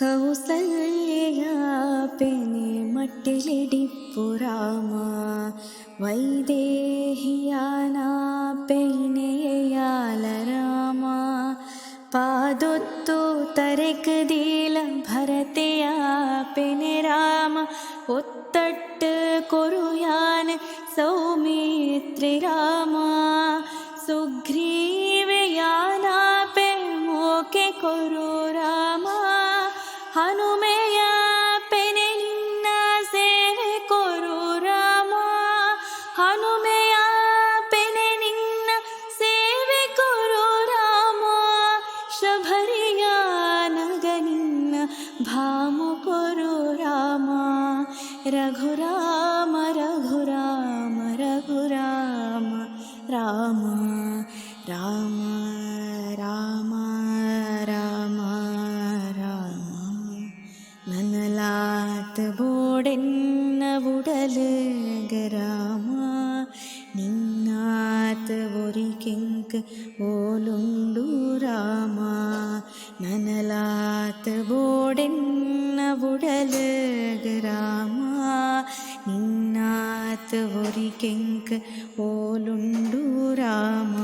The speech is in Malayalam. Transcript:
കൗസല്യയാപ്പെനെ മട്ടിലിടിപ്പുറാമ വൈദേഹിയാനാപ്പെനെയാലരാമ. പാതൊത്തു തരക്കതീല ഭരതയാപ്പെനെ രാമ ഒത്തട്ട് കൊറുയാൻ സൗമിത്രി രാമ. സുഗ്രീവയാനാപെ ഹനുമയാ भाम करो राम रघुराम रघुराम रघुराम राम राम राम നനലാത്ത ബോടെന്ന ഉടൽ ഗരാമ നിന്നാത്ത ഒരിക്കെങ്ക് പോലുണ്ടു രാമ. നനലാത്ത ബോടെന്ന ഉടൽ നിന്നാത്ത ഒരിക്കെങ്ക് രാമ രാമ.